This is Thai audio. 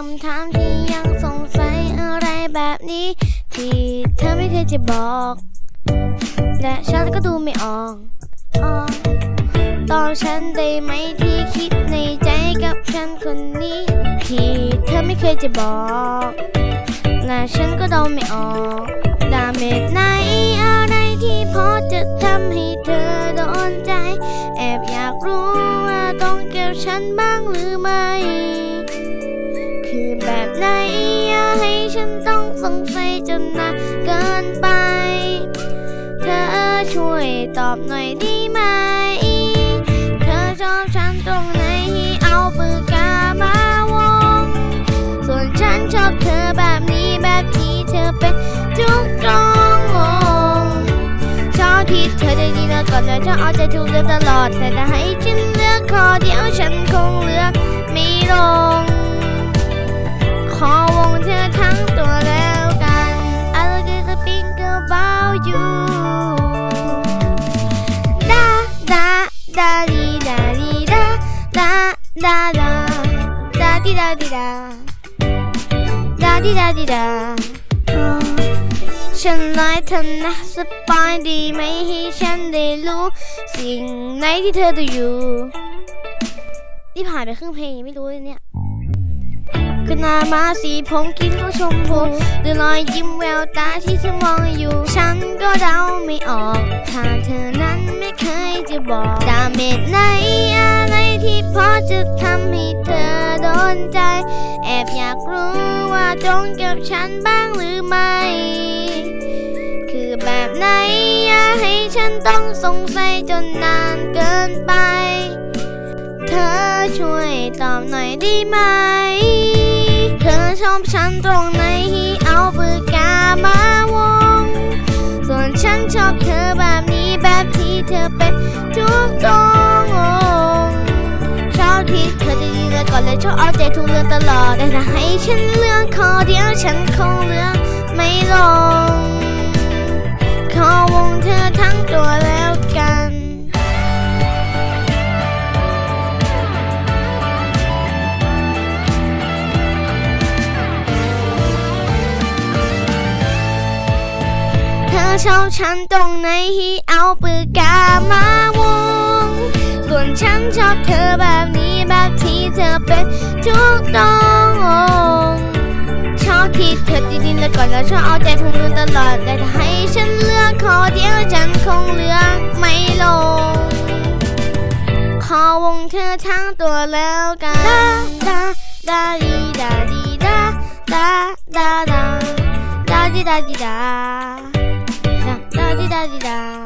คำถามที่ยังสงสัยอะไรแบบนี้ ที่เธอไม่เคยจะบอก และฉันก็ดูไม่ออกออกตอบฉันได้ไหมที่คิดในใจกับฉันคนนี้ ที่เธอไม่เคยจะบอก และฉันก็เดาไม่ออกดาเมจไหนอะไรที่พอจะทำให้เธอโดนใจ แอบอยากรู้ว่าต้องเก็บฉันบ้าง คือแบบไหน อย่าให้ฉันต้องสงสัยจนนานเกินไป เธอช่วยตอบหน่อยได้ไหม เธอชอบฉันตรงไหนให้เอาปากกามาวง ส่วนฉันชอบเธอแบบนี้แบบที่เธอเป็นทุกตรงงชอบที่เธอได้ดีแล้วก่อนแล้วฉันเอาใจทุกเรื่องตลอด แต่ถ้าให้ฉันเลือกขอเดียวฉันคงเลือกไม่ลง ดาดาดาดีดาดีดาดาดีดาดีดาฉันไล่เธอนะสบายดีไหมให้ฉันได้รู้ สิ่งไหนที่เธอดูอยู่ นี่ผ่านไปครึ่งเพลงยังไม่รู้เลยเนี่ย คือนามาสีผมกินข้าวชมพูหรือรอยยิ้มแววตาที่เธอมองอยู่ ฉันก็เดาไม่ออก ถ้าเธอนั้นไม่เคยจะบอกดาเมจไหนอะไรที่พอจะทำให้เธอโดนใจ แอบอยากรู้ว่าตรงกับฉันบ้างหรือไม่ คือแบบไหนอย่าให้ฉันต้องสงสัยจนนานเกินไป เธอช่วยตอบหน่อยได้ไหม ชอบฉันตรงไหนให้เอาปากกามาวง ส่วนฉันชอบเธอแบบนี้แบบที่เธอเป็นทุกตรงชอบที่เธอดีแล้วก่อนเลยชอบเอาใจทุกเรื่องตลอด แต่ถ้าให้ฉันเลือกขอเดียวฉันคงเลือกไม่ลง ขอวงเธอทั้งตัว ชอบฉันตรงไหนให้เอาปากกามาวง ส่วนฉันชอบเธอแบบนี้แบบที่เธอเป็นทุกตรงชอบที่เธอดีๆแล้วก่อนแล้วชอบเอาใจทุกเรื่องตลอดแต่ถ้าให้ฉันเลือกขอเดียวฉันคงเลือกไม่ลง ขอวงเธอทั้งตัวแล้วกันดาดาดาดีดาดาดาดาดาดีดาดีดาดาดา ดีดาดีดา